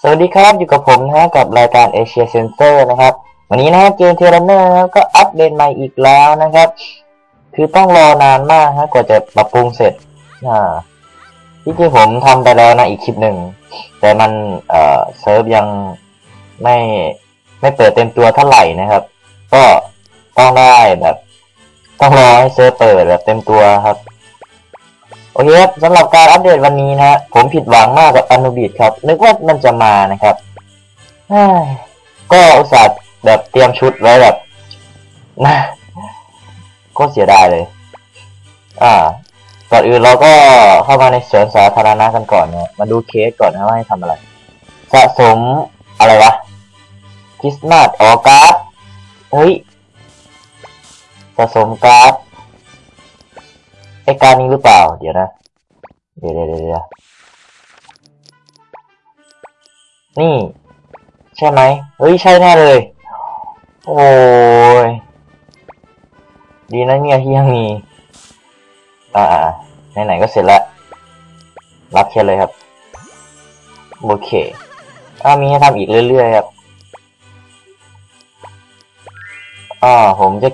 สวัสดีครับ อยู่กับผมนะฮะกับรายการ Asia Center นะครับ วันนี้นะฮะเกมเทเลเนอร์ก็อัปเดตใหม่อีกแล้วนะครับ คือต้องรอนานมากฮะกว่าจะปรับปรุงเสร็จอ่าที่จริงผมทำไปแล้วนะอีกคลิปหนึ่ง แต่มันเอ่อเซิร์ฟยังไม่ไม่เปิดเต็มตัวเท่าไหร่นะครับ ก็ต้องได้แบบ ต้องรอให้เซิร์ฟเปิดแบบเต็มตัวครับ โอเคครับสำหรับการอัปเดตวันนี้นะผมผิดหวังมากกับอนุบิดครับ นึกว่ามันจะมานะครับก็อุตส่าห์แบบเตรียมชุดไว้แบบนะก็เสียดายเลย อ่าก่อนอื่นเราก็เข้ามาในสวนสาธารณะกันก่อนนะมาดูเคสก่อนนะว่าให้ทำอะไร สะสมอะไรวะคริสต์มาสออการ์ดเฮ้ยสะสมการ์ด ไอการนี้หรือเปล่า เดี๋ยวนะ เดี๋ยวเดี๋ยวเดี๋ยวนี่ ใช่ไหมเฮ้ย ใช่แน่เลย โอ้ย ดีนะเนี่ยที่ยังมี อ่าไหนๆก็เสร็จแล้ว รับแค่เลยครับ โอเคอ่ามีให้ทำอีกเรื่อยๆครับอ่าผมจะ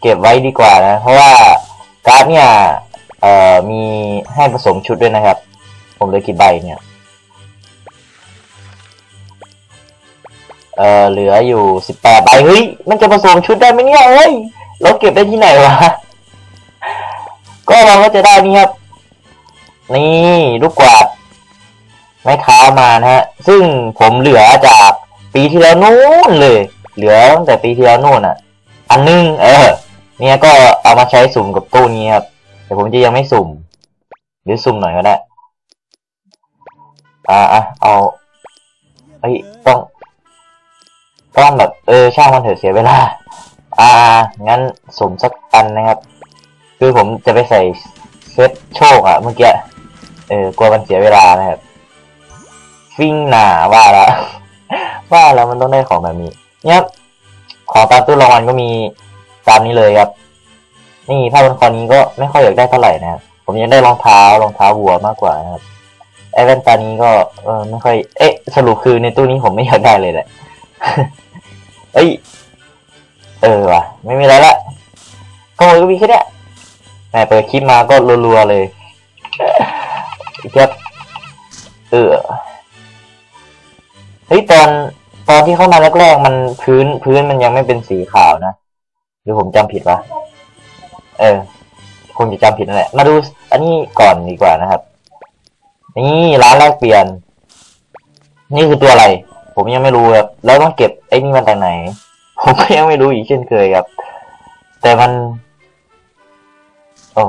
เก็บไว้ดีกว่านะ เพราะว่าการ์ดเนี่ย เอ่อมีให้ผสมชุดด้วยนะครับ ผมเลยกี่ใบเนี่ย เอ่อเหลืออยู่สิบแปดใบเฮ้ยมันจะผสมชุดได้ไหมเนี่ยเฮ้ยเราเก็บได้ที่ไหนวะก็เราก็จะได้นี่ครับ นี่ลูกกวาดไม้เท้ามานะฮะ ซึ่งผมเหลือจากปีที่แล้วนู่นเลย เหลือตั้งแต่ปีที่แล้วนู่นอะ อันนึง เออ เนี่ยก็เอามาใช้สุ่มกับตู้นี้ครับ แต่ผมจะยังไม่สุ่ม หรือสุ่มหน่อยก็ได้อ่าอะเอาเฮ้ยต้องต้องแบบเออช่างมันเถอะเสียเวลา อ่า งั้นสุ่มสักอันนะครับ คือผมจะไปใส่เซตโชคอะเมื่อกี้เออกลัวมันเสียเวลานะครับ ฟิงหนาว่าล้วว่าแล้วมันต้องได้ของแบบนี้เนี่ยของตามตู้รางวัลก็มีตามนี้เลยครับ นี่ผ้าบนคอนี้ก็ไม่ค่อยอยากได้เท่าไหร่นะครับ ผมยังได้รองเท้ารองเท้าวัวมากกว่านะครับไอแว่นตานี้ก็เออไม่ค่อย เอ๊ะ สรุปคือในตู้นี้ผมไม่อยากได้เลยแหละ เอ้ย เออว่ะ ไม่มีอะไรละขโมยก็มีแค่เนี้ยแหมเปิดคลิปมาก็รัวๆเลยครับเออเฮ้ยตอนตอนที่เข้ามาแรกๆมันพื้นพื้นมันยังไม่เป็นสีขาวนะหรือผมจำผิดวะ เออคงจะจำผิดนั่นแหละ มาดูอันนี้ก่อนดีกว่านะครับ นี่ร้านแรกเปลี่ยน นี่คือตัวอะไร ผมยังไม่รู้ครับ แล้วต้องเก็บไอ้นี่มาจากไหน ผมก็ยังไม่รู้อีกเช่นเคยครับ แต่มัน โอ้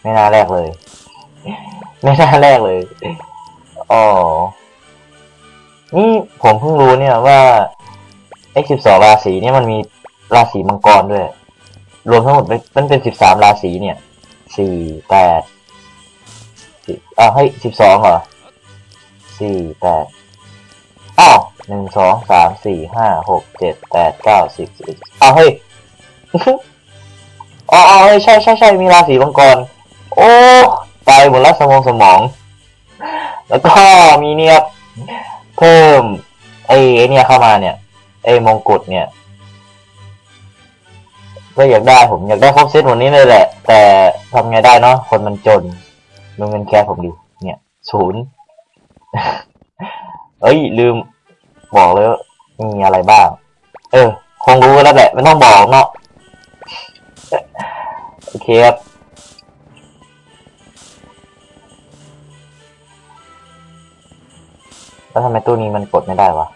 ไม่น่าแรกเลย ไม่น่าแรกเลยอ๋อนี่ผมเพิ่งรู้เนี่ยว่าไอ้สิบสองราศีเนี่ยมันมีราศีมังกรด้วย รวมทั้งหมดเป็นมันเป็นสิบสามราศีเนี่ยสี่แปดสิบอ้าวเฮ้สิบสองเหรอสี่แปดอ้าวหนึ่งสองสามสี่ห้าหกเจ็ดแปดเก้าสิบสิบเอ็ดอ้าวเฮ้ยอ๋ออ๋อเฮ้ยใช่ใช่ใช่มีราศีมังกร โอ้ตายหมดแล้วสมองสมอง แล้วก็มีเนี่ยเพิ่มไอ้ไอ้เนี่ยเข้ามาเนี่ยไอ้มงกุฎเนี่ย ก็อยากได้ผมอยากได้ครบเซตหมดนี้เลยแหละ แต่ทำไงได้เนาะคนมันจนดูเงินแค่ผมดิเนี่ยศูนย์เอ้ย ลืม บอกเลยว่ามีอะไรบ้าง เออ คงรู้กันแล้วแหละไม่ต้องบอกเนาะโอเคครับแล้วทำไมตู้นี้มันกดไม่ได้วะ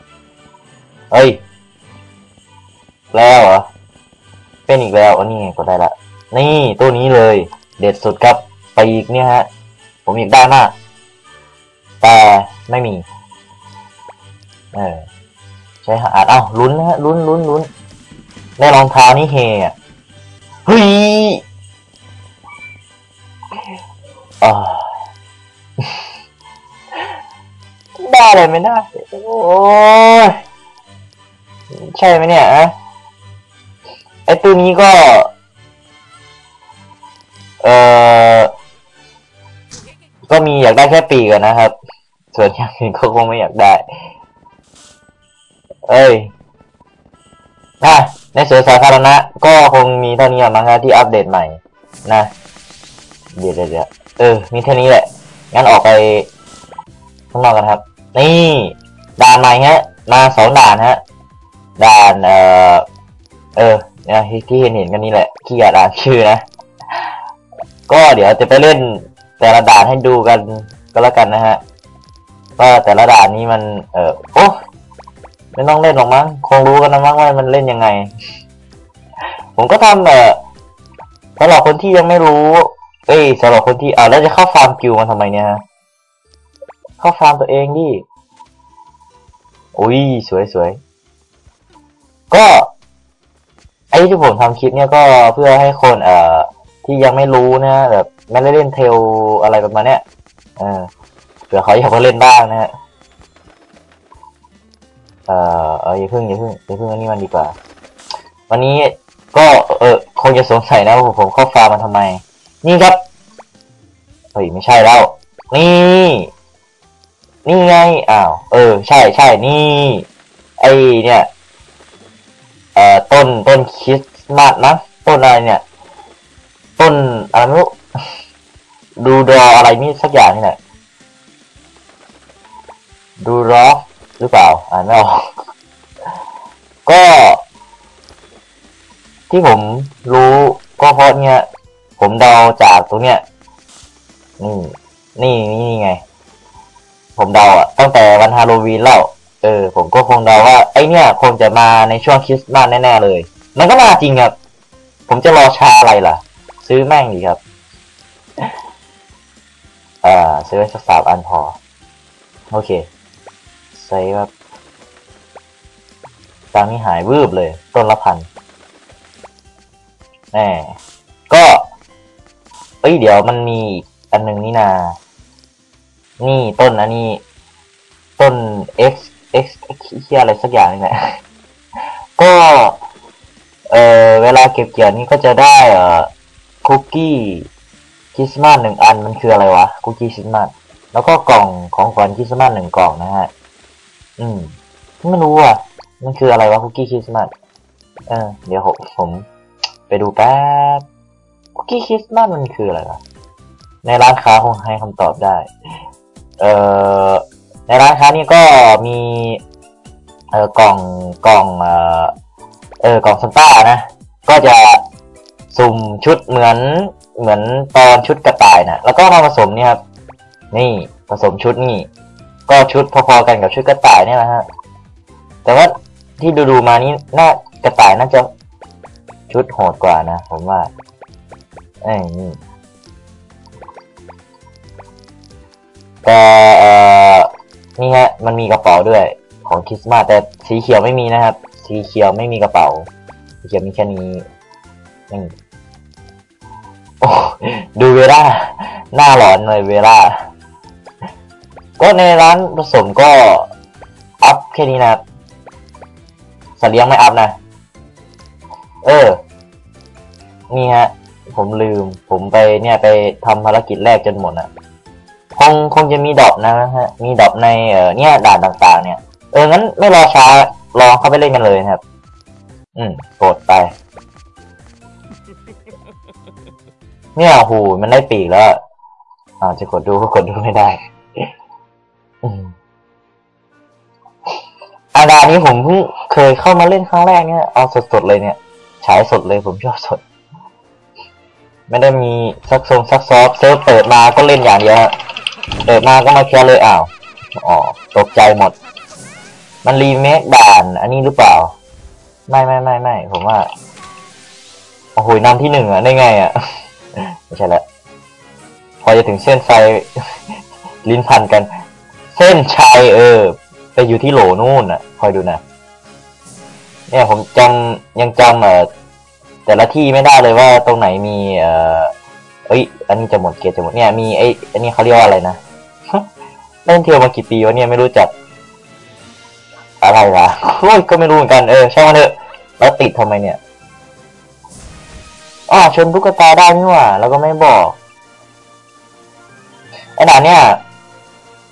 เด็ดสุดครับไปอีกเนี่ยฮะ ผมอยากได้มาก แต่ไม่มี เออใช้หาดเอ้าลุ้นนะฮะลุ้นลุ้นลุ้นได้รองเท้านี่เฮอะเฮ้ยได้เลยไม่ได้โอ้ยใช่ไหมเนี่ยอะไอตัวนี้ก็ อยากได้แค่ปีกันนะครับ ส่วนอย่างอื่นก็คงไม่อยากได้ เอ้ยนะในสวนสาธารณะก็คงมีเท่านี้มั้งครับที่อัปเดตใหม่ นะ เดี๋ยวเดี๋ยวเออ มีเท่านี้แหละ งั้นออกไปข้างนอกกันครับ นี่ ด่านใหม่ฮะ มาสองด่านฮะ ด่าน เอ่อ เออเนี่ยที่ที่เห็นเห็นกันนี่แหละขี้อยากอ่านชื่อนะ ก็เดี๋ยวจะไปเล่น แต่ละด่านให้ดูกันก็แล้วกันนะฮะว่าแต่ละด่านนี้มัน เออโอ้ไม่ต้องเล่นหรอกมั้งคงรู้กันนะมั้งว่ามันเล่นยังไง ผมก็ทำเออสำหรับคนที่ยังไม่รู้ เอ้ยสำหรับคนที่อ่าแล้วจะเข้าฟาร์มกิวมาทำไมเนี่ยฮะเข้าฟาร์มตัวเองดิอุ้ยสวยสวยก็ไอ้ที่ผมทำคลิปเนี่ยก็เพื่อให้คนเอ่อ ที่ยังไม่รู้นะแบบไม่ได้เล่นเทลอะไรประมาณเนี้ยเออเผื่อเขาอยากมาเล่นบ้างนะฮะเอ่อเอออย่าเพิ่งอย่าเพิ่งอย่าเพิ่งอันนี้มันดีกว่า วันนี้ก็เออคงจะสงสัยนะว่าผมเข้าฟาร์มมันทำไม นี่ครับเฮ้ยไม่ใช่แล้ว นี่ นี่ไงอ้าวเออ ใช่ใช่นี่ ไอเนี่ยเอ่อต้นต้นคริสต์มาสนะต้นอะไรเนี่ย ต้นอะไรไม่รู้ดูดออะไรนี่สักอย่างนี่แหละดูรอหรือเปล่าอ่านไม่ออกก็ ที่ผมรู้ก็เพราะเนี่ยผมเดาจากตรงเนี้ยนี่นี่นี่ไง ผมเดาอะตั้งแต่วันฮาโลวีนแล้วเออ ผมก็คงเดาว่า ไอเนี่ยคงจะมาในช่วงคริสต์มาสแน่ๆเลย มันก็มาจริงครับ ผมจะรอช้าอะไรล่ะ ซื้อแม่งดีครับ อ่าซื้อไว้สักสามอันพอ โอเคใส่แบบตังนี่หายวืบเลย ต้นละพันแน่ก็เอ้ยเดี๋ยวมันมีอันหนึ่งนี่นา นี่ต้นอันนี้ ต้น x x เคียอะไรสักอย่างนี่แหละก็ เออเวลาเก็บเกี่ยวนี่ก็จะได้เอ่อ คุกกี้คริสต์มาสหนึ่งอันมันคืออะไรวะคุกกี้คริสต์มาสแล้วก็กล่องของขวัญคริสต์มาสหนึ่งกล่องนะฮะ อืม ไม่รู้อะ มันคืออะไรวะคุกกี้คริสต์มาสเออเดี๋ยวผมผมไปดูแป๊บคุกกี้คริสต์มาสมันคืออะไรวะในร้านค้าคงให้คำตอบได้ เอ่อในร้านค้านี่ก็มี เอ่อกล่องกล่อง เอ่อเออกล่องซันต้านะ ก็จะ สุ่มชุดเหมือนเหมือนตอนชุดกระต่ายนะแล้วก็มาผสมเนี่ยครับ นี่ผสมชุดนี่ ก็ชุดพอๆกันกับชุดกระต่ายเนี่ยนะฮะ แต่ว่าที่ดูๆมานี่น่ากระต่ายน่าจะชุดโหดกว่านะ ผมว่าเอ้ยนี่แต่เอ่อนี่ฮะ มันมีกระเป๋าด้วย ของคริสต์มาสแต่สีเขียวไม่มีนะครับ สีเขียวไม่มีกระเป๋า สีเขียวมีแค่นี้นี่ โอ้ดูเวลาหน้าหลอนเลยเวลา ก็ในร้านผสมก็ อัพแค่นี้นะสเลี้ยงไม่อัพนะ เออ นี่ฮะ ผมลืม ผมไปเนี่ยไปทำภารกิจแรกจนหมดอะคงคงจะมีดอปนะฮะ มีดอปในเออเนี่ยด่านต่างๆ เนี่ย เอองั้นไม่รอช้าลองเข้าไปเล่นกันเลยนะครับ อืมกดไป เนี่ยโหูมันได้ปีกแล้วอ่าจะกดดูก็กดดูไม่ได้อาดานนี้ผมเพิ่งเคยเข้ามาเล่นครั้งแรกเนี่ยเอาสดๆเลยเนี่ยฉายสดเลยผมชอบสด ไม่ได้มีซักซงซักซอฟเซิร์ฟเปิดมาก็เล่นอย่างเดียวเปิดมาก็มาเคลียร์เลยอ้าวอ๋อตกใจหมด มันรีเมคด่าน อันนี้หรือเปล่า ไม่ไม่ไม่ไม่ผมว่าโอ้โหนำที่หนึ่งอะได้ไงอะ ไม่ใช่แล้วพอจะถึงเส้นไฟ ลิ้นพันกัน เส้นชัยเออ ไปอยู่ที่โหลนู่นอะคอยดูนะ เนี่ยผมจำยังจำเออแต่ละที่ไม่ได้เลยว่าตรงไหนมี เออเอ้ย อันนี้จะหมดเกียร์จะหมดเนี่ยมีไอ้อันนี้เขาเรียกว่าอะไรนะเล่นเที่ยวมากี่ปีวะเนี่ยไม่รู้จัก อะไรวะโอ้ยก็ไม่รู้เหมือนกันเออช่างมันเถอะแล้วติดทำไมเนี่ย อ๋อชนตุ๊กตาได้นี่หว่าแล้วก็ไม่บอกไอ้ด่านเนี่ย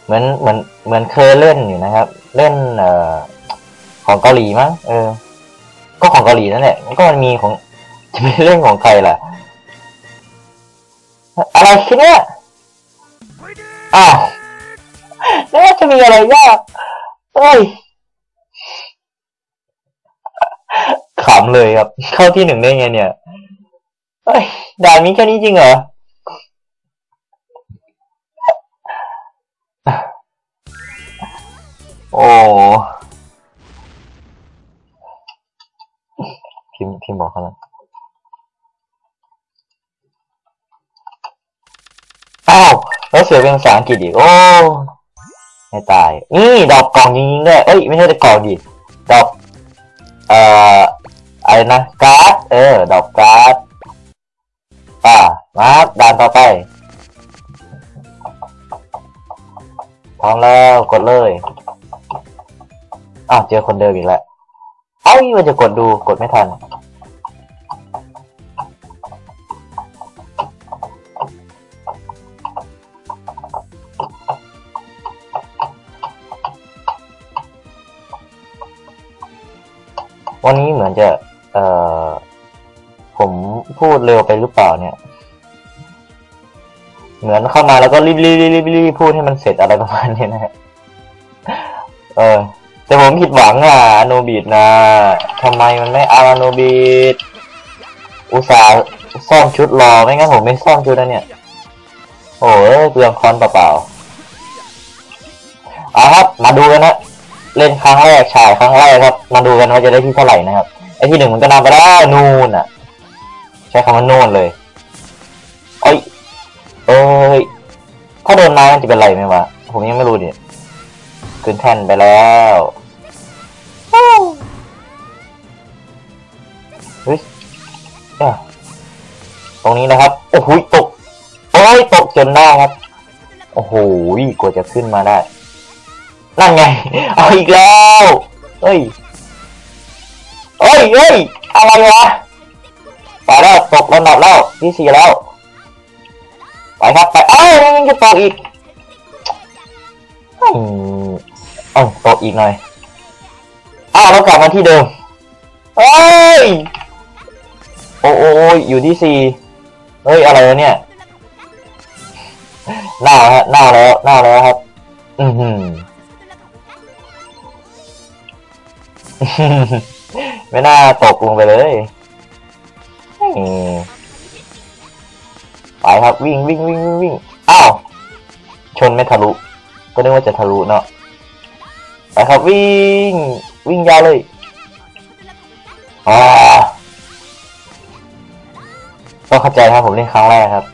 เหมือนเหมือนเหมือนเคยเล่นอยู่นะครับ เล่นเอ่อของเกาหลีมั้งเออ ก็ของเกาหลีนั่นแหละก็มันมีของจะไม่เล่นของใครล่ะ อะไรคือเนี่ยอ้าวแล้วจะมีอะไรยากเอ้ยขำเลยครับ เข้าที่หนึ่งได้ไงเนี่ย เอ้ยด่านมีแค่นี้จริงเหรอโอ้พิมพิมบอกเขาแล้วอ้าวแล้วเสือเป็นภาษาอังกฤษอีกโอ้ไม่ตายนี่ดอกกล่องจริงๆด้วยเอ้ยไม่ใช่ดอกกล่องดิดอกเอ่ออะไรนะการ์ดเออดอกการ์ด่ามาด่านต่อไปพร้อมแล้วกดเลยอ้าวเจอคนเดิมอีกแล้ว เอ้ามันจะกดดูกดไม่ทัน วันนี้เหมือนจะ เอ่อ ผมพูดเร็วไป เข้ามาแล้วก็รีบรีบรีบรีบพูดให้มันเสร็จอะไรประมาณนี้นะฮะเออ แต่ผมผิดหวังอะอโนบิดนะทำไมมันไม่เอาอโนบิดอุตส่าห์ซ่อมชุดรอไม่งั้นผมไม่ซ่อมชุดนะเนี่ย โอ้ยเปลืองคอนเปล่าๆเอาครับมาดูกันนะเล่นครั้งแรกฉายครั้งแรกครับ มาดูกันว่าจะได้ที่เท่าไหร่นะครับไอที่หนึ่งมันก็นำไปได้นู่นอะ ใช้คำว่านู่นเลยเอ้ย เอ้ยถ้าโดนน้มันจะเป็นไรไหมวะ ผมยังไม่รู้ดิขึ้นแท่นไปแล้วเฮ้ยเอ้ยตรงนี้นะครับ โอ้โหตกโอ้ยตกจนได้ครับ โอ้โหกว่าจะขึ้นมาได้ นั่นไง เอาอีกแล้วเฮ้ยเฮ้ยเฮ้ยอะไรวะไปแล้วตกระดับแล้วที่สี่แล้ว ไปครับไปเอ้ยยังจะตกอีกอืมเอ้าตกอีกหน่อยอ้าวเรากลับมาที่เดิมเฮ้ยโอ้โอ้โอ้ยอยู่ที่สี่เฮ้ยอะไรวะเนี่ยหน้าฮะหน้าแล้วหน้าแล้วครับ อือหือไม่น่าตกลงไปเลยอืม ไปครับวิ่งวิ่งวิ่งวิ่งวิ่งอ้าวชนไม่ทะลุก็นึกว่าจะทะลุเนาะไปครับวิ่งวิ่งยาวเลยอ่าต้องเข้าใจครับผมเล่นครั้งแรกครับ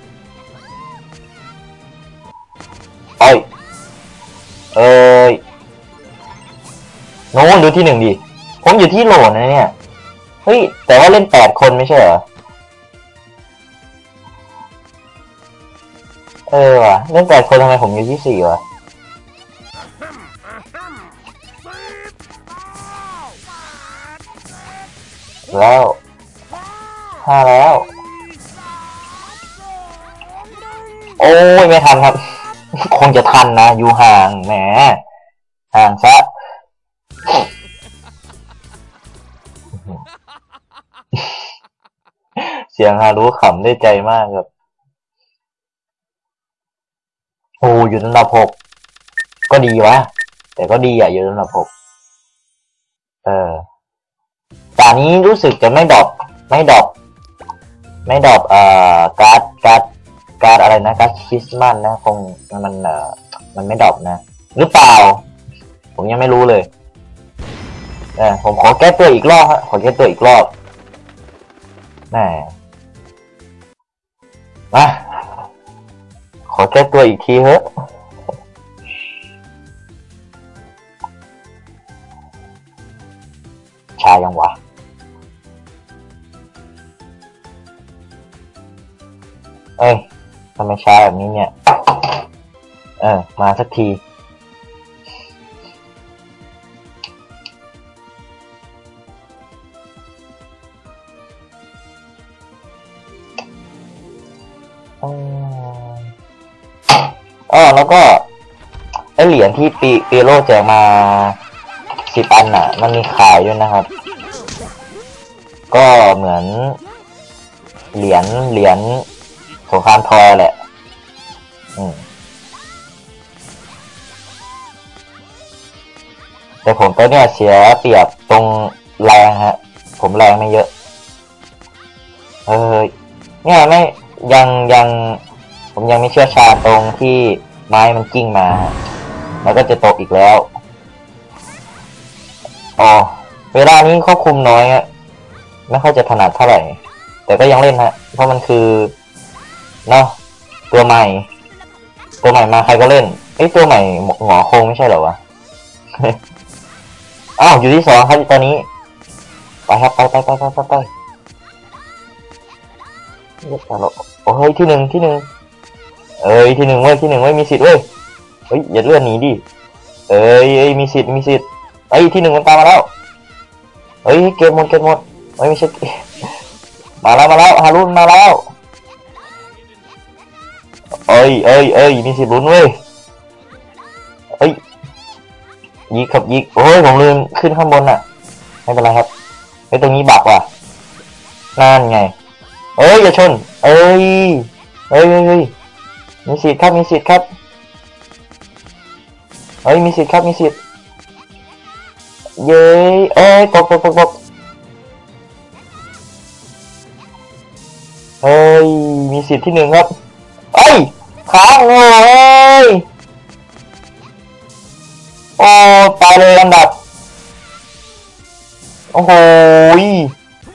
เอ้ยเอ้ยโน้นดูที่หนึ่งดิผมอยู่ที่โหลนะเนี่ยเฮ้ยแต่ว่าเล่นแปดคนไม่ใช่เหรอ เออว่ะเล่นแปดคนทำไมผมอยู่ที่สี่วะแล้วห้าแล้ว โอ้ยไม่ทันครับ คงจะทันนะ อยู่ห่างแหมห่างซะเสียงฮารุขำได้ใจมากครับ โอ้อยู่อันดับหกก็ดีวะ แต่ก็ดีอะอยู่อันดับหกเออแต่อันนี้รู้สึกจะไม่ดอปไม่ดอปไม่ดอปเอ่อการ์ดการ์ดการ์ดอะไรนะการ์ดคริสต์มาสนะคงมันเอ่อมันไม่ดอปนะ หรือเปล่า ผมยังไม่รู้เลยเออผมขอแก้ตัวอีกรอบฮะขอแก้ตัวอีกรอบแหมมา ขอแก้ตัวอีกทีเถอะชายังวะเอ้ยทำไมช้าแบบนี้เนี่ย เออ มาสักที เหรียญที่ปีปีโร่แจกมาสิบอันน่ะ มันมีขายด้วยนะครับ ก็เหมือน เหรียญเหรียญสงครามทอยแหละ อืมแต่ผมตัวเนี้ยเสียเปรียบตรงแรงฮะ ผมแรงไม่เยอะ เออเนี่ยไม่ยังยัง ผมยังไม่เชื่อชาตรงที่ไม้มันกิ้งมาฮะ แล้วก็จะตกอีกแล้ว อ๋อ เวลานี้ควบคุมน้อยอะไม่ค่อยจะถนัดเท่าไหร่ แต่ก็ยังเล่นฮะ เพราะมันคือเนาะตัวใหม่ ตัวใหม่มาใครก็เล่นเอ้ยตัวใหม่หงอโคงไม่ใช่เหรอวะ อ้าวอยู่ที่สองครับตอนนี้ ไปครับไปไปไปไปไปไปโอ้เฮ้ยที่หนึ่งที่หนึ่งเอ้ยที่หนึ่งเว้ยที่หนึ่งเว้ยมีสิทธิ์เว้ย ฮ้ยอย่าเลื่อนหนีดิเอ้ยมีสิทธิ์มีสิทธิ์เอ้ยที่หนึ่งมันตามมาแล้วเฮ้ยเกมหมดเกมหมดเฮ้ยไม่ใช่มาแล้วมาแล้วฮารุนมาแล้วเอ้ยเอ้ยเอ้ยมีสิทธิ์ลุ้นเว้ยเอ้ยยิกครับยิกโอ้ยผมลืมขึ้นข้างบนน่ะไม่เป็นไรครับไอ้ตรงนี้บักว่ะนั่นไงเอ้ยอย่าชนเอ้ยเอ้ยเอ้ยเอ้ยมีสิทธิ์ครับมีสิทธิ์ครับ เอ้ยมีสิทธิ์ครับมีสิทธิ์เย้เอ้ยตกตกตกตกเอ้ยมีสิทธิ์ที่หนึ่งครับเอ้ยค้างโอ้ยโอ้ตายเลยลำดับโอ้โห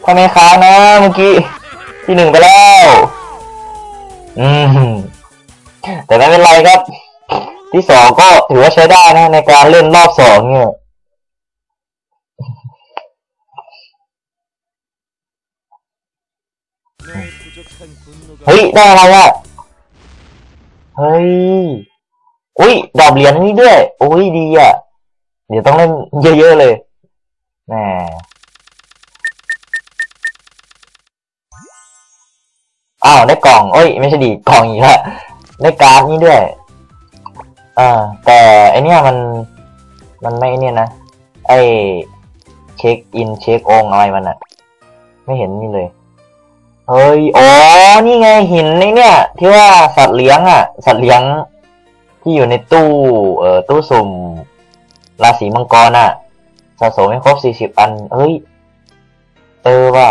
ทำไมค้างนะเมื่อกี้ที่หนึ่งไปแล้ว อืมแต่ไม่เป็นไรครับ ที่สองก็ถือว่าใช้ได้นะในการเล่นรอบสองเนี่ยเฮ้ย ได้อะไรอะ เฮ้ย อุ้ย ดอกเหรียญนี่ด้วยโอ้ย ดีอะ เดี๋ยวต้องเล่นเยอะ ๆ เลยแหมอ้าว ได้กล่อง เอ้ย ไม่ใช่ดี กล่องอีกแล้วได้การ์ดนี่ด้วย อ่า แต่ไอเนี้ยมันมันไม่เนี่ยนะ ไอเช็คอินเช็คองอะไรมันอะไม่เห็นนี่เลย เฮ้ย อ๋อ นี่ไงหินในเนี่ย ที่ว่าสัตว์เลี้ยงอะสัตว์เลี้ยงที่อยู่ในตู้เอ่อตู้สุ่มราศีมังกรอะสะสมให้ครบสี่สิบอันเฮ้ย เออว่า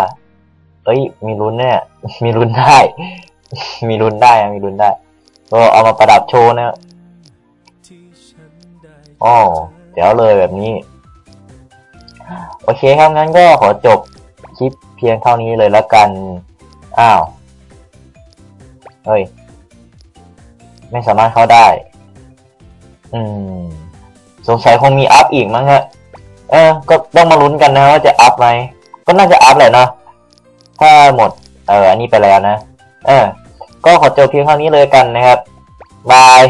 เอ้ย มีลุ้นเนี่ย มีลุ้นได้ มีลุ้นได้ มีลุ้นได้ ก็เอามาประดับโชว์นะ อ๋อเดี๋ยวเลยแบบนี้ โอเคครับงั้นก็ขอจบคลิปเพียงเท่านี้เลยแล้วกัน อ้าว เฮ้ย ไม่สามารถเข้าได้ อืม สงสัยคงมีอัพอีกมั้งฮะ เออ ก็ต้องมาลุ้นกันนะว่าจะอัพไหม ก็น่าจะอัพแหละเนะ ถ้าหมด เออ อันนี้ไปแล้วนะ เออ ก็ขอจบเพียงเท่านี้เลยกันนะครับ บาย